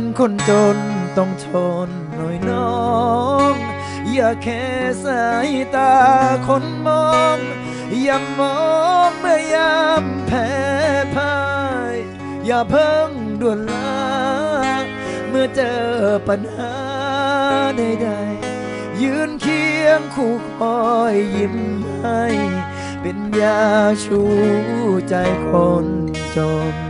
นคนจนต้องทนหน่อยน้อง อย่าแค่สายตาคนมอง อย่ามองเมื่อยามแพ้พ่าย อย่าเพิ่งด่วนลา เมื่อเจอปัญหาใดๆ ยืนเคียงคู่คอยยิ้มให้ เป็นยาชูใจคนจน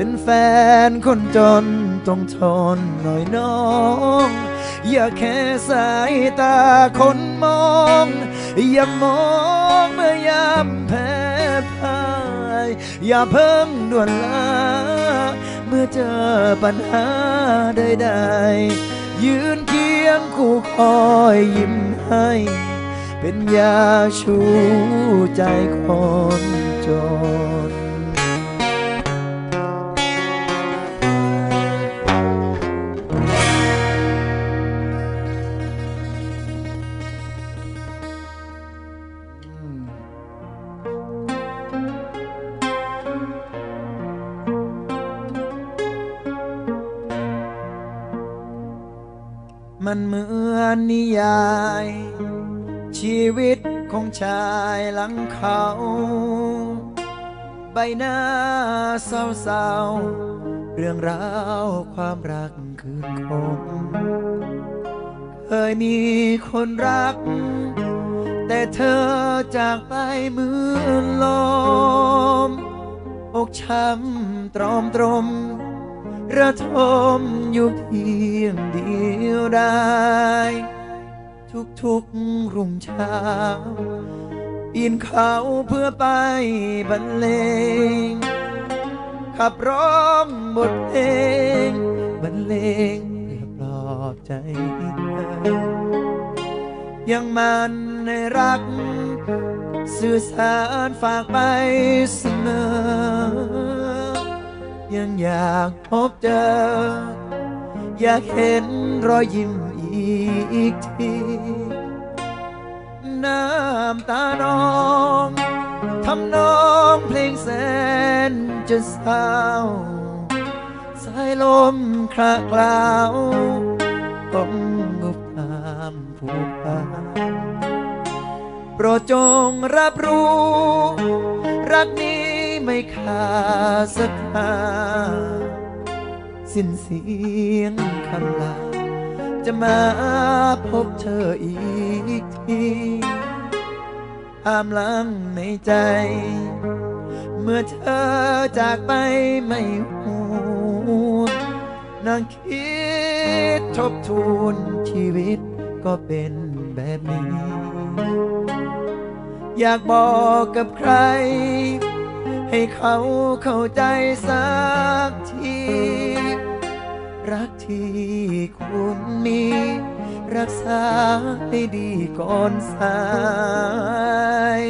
เป็นแฟนคนจนต้องทนหน่อยน้อง อย่าแค่สายตาคนมอง อย่ามองเมื่อยามแพ้พ่าย อย่าเพิ่งด่วนลา เมื่อเจอปัญหาใดๆยืนเคียงคู่คอยยิ้มให้ เป็นยาชูใจคนจน มันเหมือนนิยาย ชีวิตของชายหลังเขา ใบหน้าเศร้าๆ เรื่องราวความรักคืนคงเคยมีคนรัก แต่เธอจากไปเหมือนลม อกช้ำตรอมตรม ระทมอยู่เพียงเดียวได้ ทุกๆรุ่งเช้า ปีนเขาเพื่อไปบรรเลง ขับร้องบทเพลงบรรเลงเพื่อปลอบใจเธอยังมันในรัก สื่อสารฝากไปเสมอ ยังอยากพบเจอ อยากเห็นรอยยิ้มอีกที น้ำตาน้องทำนองเพลงแสนจะเศร้าสายลมคลากล่าวต้องงบตามผูกพัน ปรดจงรับรู้ รักนี้ไม่ขาดสักคาสิ้นเสียงคำลา จะมาพบเธออีกทีอามลังในใจ เมื่อเธอจากไปไม่ห่วงนางคิดทบทวนชีวิตก็เป็นแบบนี้ อยากบอกกับใคร ให้เขาเข้าใจสักที รักที่คุณมี รักษาให้ดีก่อนสาย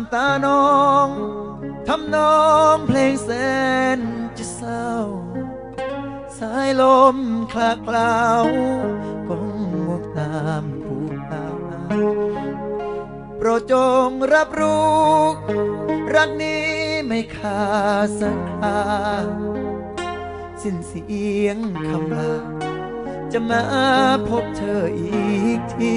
ำตาน้องทำนองเพลงแสนจะเศร้า สายลมคลาคลาวกองมกตามผู้ตาโปรดจงรับรู้รักนี้ไม่ขาดสักคราสิ้นเสียงคำลาจะมาพบเธออีกที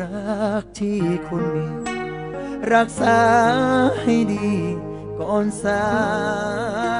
รักที่คุณมี รักษาให้ดีก่อนสาย